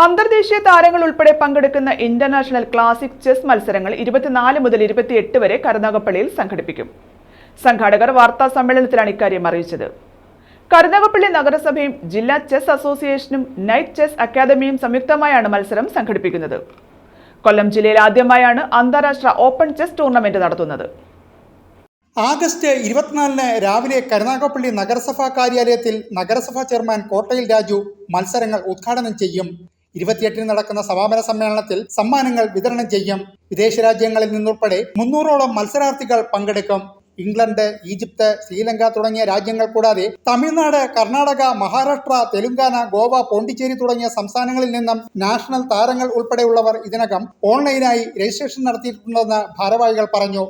അന്തർദേശീയ താരങ്ങൾ ഉൾപ്പെടെ പങ്കെടുക്കുന്ന ഇന്റർനാഷണൽ ക്ലാസിക് ചെസ് മത്സരങ്ങൾ ഇരുപത്തിനാല് മുതൽ ഇരുപത്തിയെട്ട് വരെ കരുനാഗപ്പള്ളിയിൽ സംഘടിപ്പിക്കും. സംഘാടകർ വാർത്താ സമ്മേളനത്തിലാണ് ഇക്കാര്യം അറിയിച്ചത്. കരുനാഗപ്പള്ളി നഗരസഭയും ജില്ലാ ചെസ് അസോസിയേഷനും നൈറ്റ് ചെസ് അക്കാദമിയും സംയുക്തമായാണ് മത്സരം സംഘടിപ്പിക്കുന്നത്. കൊല്ലം ജില്ലയിൽ ആദ്യമായാണ് അന്താരാഷ്ട്ര ഓപ്പൺ ചെസ് ടൂർണമെന്റ് നടത്തുന്നത്. ആഗസ്റ്റ് ഇരുപത്തിനാലിന് രാവിലെ കരുനാഗപ്പള്ളി നഗരസഭാ കാര്യാലയത്തിൽ നഗരസഭാ ചെയർമാൻ കോട്ടയിൽ രാജു മത്സരങ്ങൾ ഉദ്ഘാടനം ചെയ്യും. ഇരുപത്തിയെട്ടിന് നടക്കുന്ന സമാപന സമ്മേളനത്തിൽ സമ്മാനങ്ങൾ വിതരണം ചെയ്യും. വിദേശ രാജ്യങ്ങളിൽ നിന്നുൾപ്പെടെ മുന്നൂറോളം മത്സരാർത്ഥികൾ പങ്കെടുക്കും. ഇംഗ്ലണ്ട് ഈജിപ്ത് ശ്രീലങ്ക തുടങ്ങിയ രാജ്യങ്ങൾ കൂടാതെ തമിഴ്നാട് കർണാടക മഹാരാഷ്ട്ര തെലുങ്കാന ഗോവ പോണ്ടിച്ചേരി തുടങ്ങിയ സംസ്ഥാനങ്ങളിൽ നിന്നും നാഷണൽ താരങ്ങൾ ഉൾപ്പെടെയുള്ളവർ ഇതിനകം ഓൺലൈനായി രജിസ്ട്രേഷൻ നടത്തിയിട്ടുണ്ടെന്ന് ഭാരവാഹികൾ പറഞ്ഞു.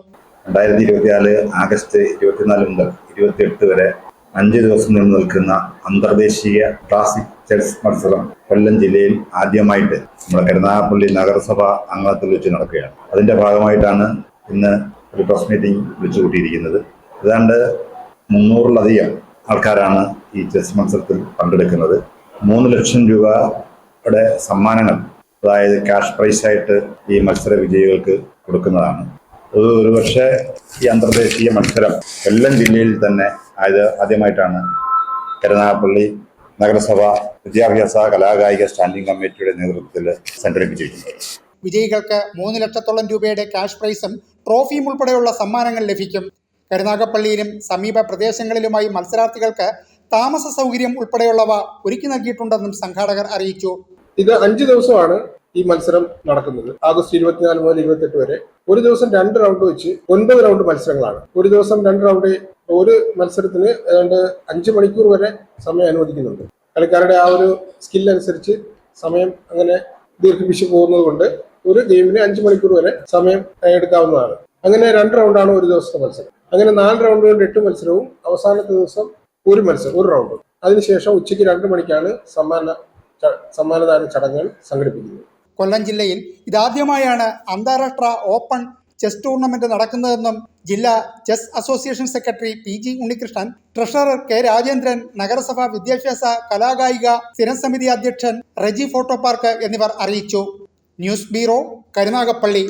രണ്ടായിരത്തി ഇരുപത്തിനാല് ആഗസ്റ്റ് ഇരുപത്തിനാല് മുതൽ ഇരുപത്തിയെട്ട് വരെ അഞ്ച് ദിവസം നീണ്ടു നിൽക്കുന്ന അന്തർദേശീയ ക്ലാസിക് ചെസ് മത്സരം കൊല്ലം ജില്ലയിൽ ആദ്യമായിട്ട് നമ്മുടെ കരുനാഗപ്പള്ളി നഗരസഭ അംഗത്തിൽ വെച്ച് നടക്കുകയാണ്. അതിന്റെ ഭാഗമായിട്ടാണ് ഇന്ന് ഒരു പ്രസ് മീറ്റിംഗ് വിളിച്ചു കൂട്ടിയിരിക്കുന്നത്. ഏതാണ്ട് മുന്നൂറിലധികം ആൾക്കാരാണ് ഈ ചെസ് മത്സരത്തിൽ പങ്കെടുക്കുന്നത്. മൂന്ന് ലക്ഷം രൂപയുടെ സമ്മാനങ്ങൾ അതായത് ക്യാഷ് പ്രൈസായിട്ട് ഈ മത്സര വിജയികൾക്ക് കൊടുക്കുന്നതാണ്. ഒരുപക്ഷെ ഈ അന്തർദേശീയ മത്സരം കൊല്ലം ജില്ലയിൽ തന്നെ ആയത് ആദ്യമായിട്ടാണ് കരുനാഗപ്പള്ളി നഗരസഭ വിദ്യാഭ്യാസ കലാകായിക സ്റ്റാൻഡിംഗ് കമ്മിറ്റിയുടെ നേതൃത്വത്തിൽ സംഘടിപ്പിച്ചിരിക്കുന്നത്. വിജയികൾക്ക് മൂന്ന് ലക്ഷത്തോളം രൂപയുടെ ക്യാഷ് പ്രൈസും ട്രോഫിയും ഉൾപ്പെടെയുള്ള സമ്മാനങ്ങൾ ലഭിക്കും. കരുനാഗപ്പള്ളിയിലും സമീപ പ്രദേശങ്ങളിലുമായി മത്സരാർത്ഥികൾക്ക് താമസ സൗകര്യം ഉൾപ്പെടെയുള്ളവ ഒരുക്കി നൽകിയിട്ടുണ്ടെന്നും സംഘാടകർ അറിയിച്ചു. ഇത് അഞ്ച് ദിവസമാണ് ഈ മത്സരം നടക്കുന്നത്. ആഗസ്റ്റ് ഇരുപത്തിനാല് മുതൽ ഇരുപത്തെട്ട് വരെ. ഒരു ദിവസം രണ്ട് റൗണ്ട് വെച്ച് ഒൻപത് റൗണ്ട് മത്സരങ്ങളാണ്. ഒരു ദിവസം രണ്ട് റൗണ്ട് ഒരു മത്സരത്തിന് ഏതാണ്ട് അഞ്ച് മണിക്കൂർ വരെ സമയം അനുവദിക്കുന്നുണ്ട്. കളിക്കാരുടെ ആ ഒരു സ്കിൽ അനുസരിച്ച് സമയം അങ്ങനെ ദീർഘിപ്പിച്ച് പോകുന്നത് കൊണ്ട് ഒരു ഗെയിമിന് അഞ്ച് മണിക്കൂർ വരെ സമയം എടുക്കാവുന്നതാണ്. അങ്ങനെ രണ്ട് റൗണ്ടാണ് ഒരു ദിവസത്തെ മത്സരം. അങ്ങനെ നാല് റൗണ്ട് കൊണ്ട് എട്ട് മത്സരവും അവസാനത്തെ ദിവസം ഒരു മത്സരം ഒരു റൗണ്ട് അതിനുശേഷം ഉച്ചയ്ക്ക് രണ്ട് മണിക്കാണ് സമ്മാന സമ്മാനദാന ചടങ്ങുകൾ സംഘടിപ്പിക്കുന്നത്. കൊല്ലം ജില്ലയിൽ ഇതാദ്യമായാണ് അന്താരാഷ്ട്ര ഓപ്പൺ ചെസ് ടൂർണമെന്റ് നടക്കുന്നതെന്നും ജില്ലാ chess association secretary P G Unnikrishnan treasurer K Rajendran നഗരസഭാ വിദ്യാഭ്യാസ കലാകായിക സ്ഥിരം സമിതി അധ്യക്ഷൻ റെജി ഫോട്ടോ പാർക്ക് എന്നിവർ അറിയിച്ചു. News bureau Karunagappally.